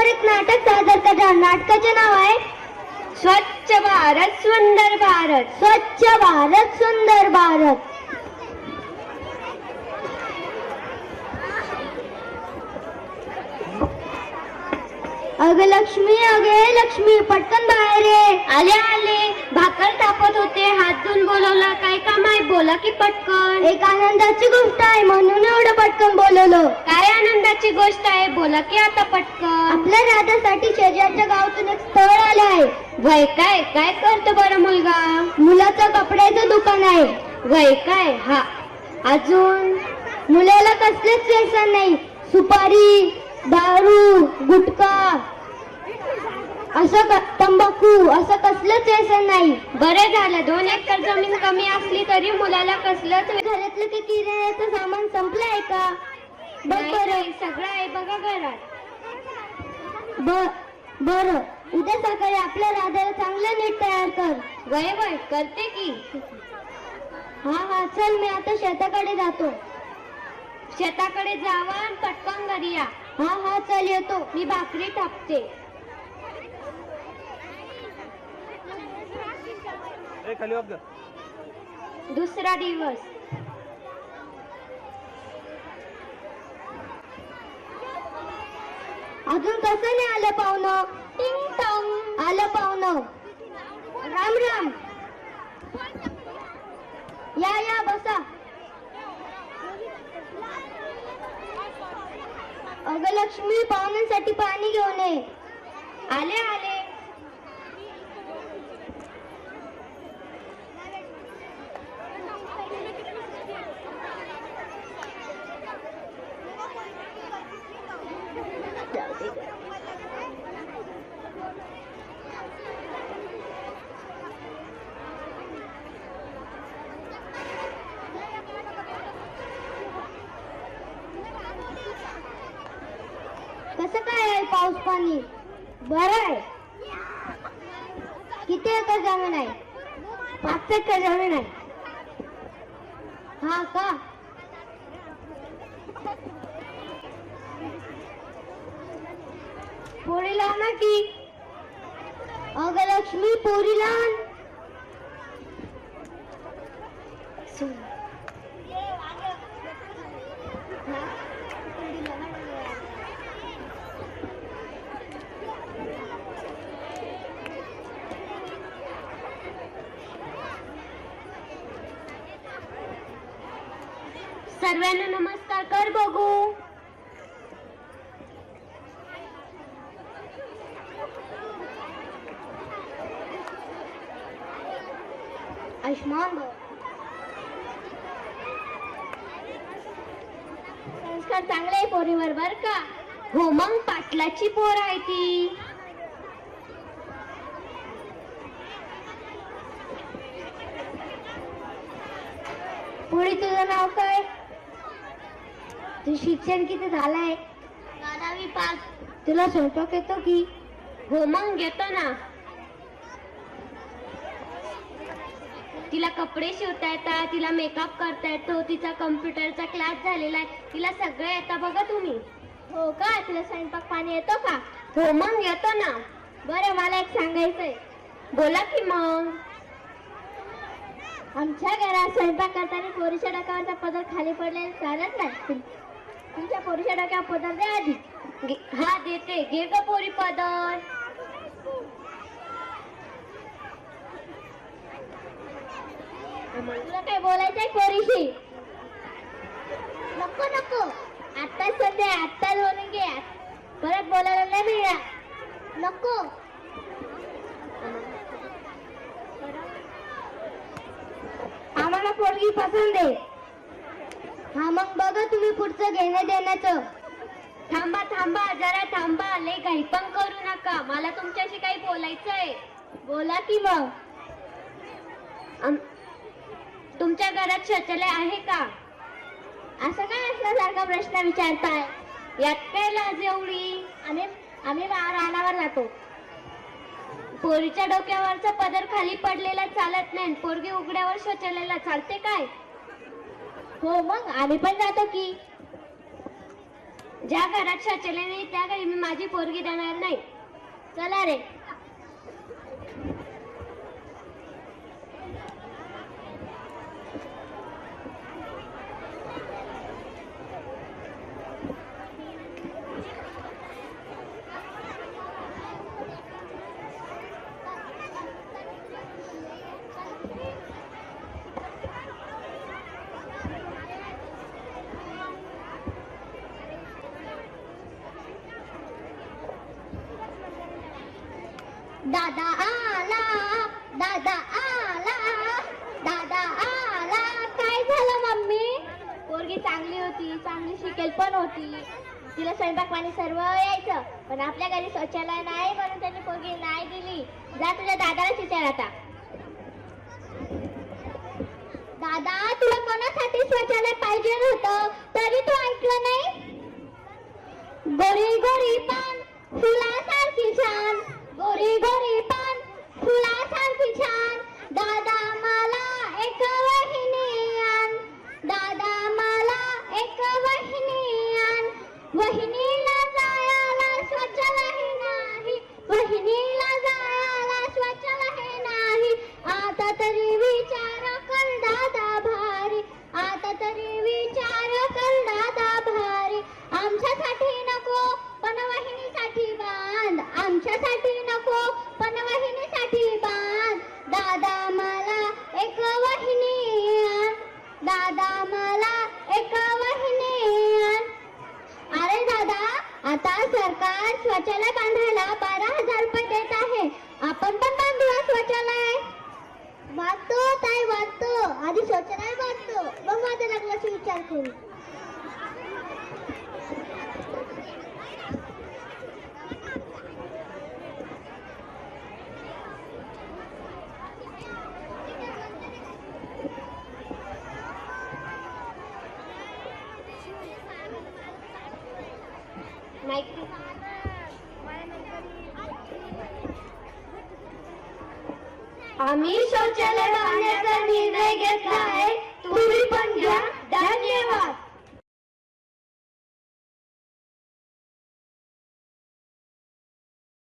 नाटक सादर करणार नाटकाचे नाव आहे स्वच्छ भारत सुंदर भारत. स्वच्छ भारत सुंदर भारत. अगं लक्ष्मी अगे लक्ष्मी पटकन बाहेर ये. आले आले. भाकर तापत होते. हात धुवून बोलवला काय काम आहे? बोला की पटकन. एक आनंदाची गोष्ट आहे म्हणून एवढं पटकन बोलवलं. काय आनंदाची गोष्ट आहे. बोला की आता पटकन. आपल्या राधासाठी शेजारच्या गावातून एक स्थळ आलं आहे. वय काय? काय करतो बरं मुलगा? मुलाचं कपड्याचं दुकान आहे. वय काय? हा. अजून? मुलाला कसलेच व्यसन नाही. सुपारी दारू गुटखा असं क- तंबाखू असं कसलंच व्यसन नाही. बरं झालं. दोन एकर जमीन कमी असली तरी मुलाला कसलंच घरातलं ते किराण्याचं सामान का? नाही, बरं नाही, सगळं आहे बघा घरात. बरं उद्या सकाळी आपल्या राधाला चांगलं नीट तयार कर. वय वय करते की. हा हा चल मी आता शेताकडे जातो. शेताकडे जावा आणि पटकन घरी या. हा हा चल येतो. मी भाकरी टाकते दुसरा दिवस. अजून कसं नाही आलं पाहुणं? टिंग टॉंग. आलं पाहुणं. राम राम. या या बसा. अगं लक्ष्मी पाहुण्यांसाठी पाणी घेऊन ये. आले आले. कसं काय आहे पाऊस पाणी? बरं आहे. किती एकर जमीन आहे? पाच एकर जमीन आहे. हा का? पोरी लाव ना की अगं लक्ष्मी पोरी लावून सर्वांना नमस्कार कर बघू. आयुष्मान संस्कार चांगले आहे पोरीवर बर का? हो मग पाटलाची पोर आहे ती. पुढे तुझं नाव काय? तू शिक्षण किती झालंय? बारावी पास. तुला स्वयंपाक येतो की? हो मग घेतो ना. तिला कपडे शिवता येतात तिला मेकअप करता येतो तिचा कम्प्युटरचा क्लास झालेला आहे. तिला सगळं येतं बघा तुम्ही. हो का? तुला स्वयंपाक पाणी येतो का? हो मग येतो ना. बरं मला एक सांगायचंय. बोला की मग. आमच्या घरात स्वयंपाक करताना पोरीच्या डोक्यावरचा पदर खाली पडलेला चालत नाही. तुमच्या पोरीच्या डोक्यावर पदर द्या आधी. हा देते. घे ग पोरी पदर. तुला काय बोलायचंय पोरीशी? नको नको. आत्ताच सध्या आत्ताच बोलून घे. परत बोलायला नाही मिळणार. नको. आम्हाला पोरगी पसंत आहे. हा मग बघा तुम्ही पुढचं घेणं देण्याचं. थांबा थांबा जरा थांबा. लय काही पण करू नका. मला तुमच्याशी काही बोलायचंय. बोला की मग. आम- तुमच्या घरात शौचालय आहे का? असं काय असल्यासारखा प्रश्न विचारताय? यात काय लाज एवढी? आम्ही आम्ही रानावर जातो. पोरीच्या डोक्यावरचा पदर खाली पडलेला चालत नाही. पोरगी उघड्यावर शौचालयाला चालते काय? हो मग आम्ही पण जातो की. ज्या घरात शौचालय नाही त्या घरी मी माझी पोरगी देणार नाही. चला रे. दादा आला दादा आला दादा आला. काय झालं मम्मी? पोरगी चांगली होती चांगली शिकेल पण होती. तिला स्वयंपाक पाणी सर्व यायचं पण आपल्या घरी शौचालय नाही म्हणून त्यांनी पोरगी नाही दिली. जा तुझ्या दादालाच विचार आता. दादा तुला कोणासाठी शौचालय पाहिजे होतं? तरी तू ऐकलं नाही? गोरी गोरी पान फुलासारखी आम्ही शौचालय बांधण्याचा निर्णय घेतला आहे. तुम्ही पण घ्या. धन्यवाद.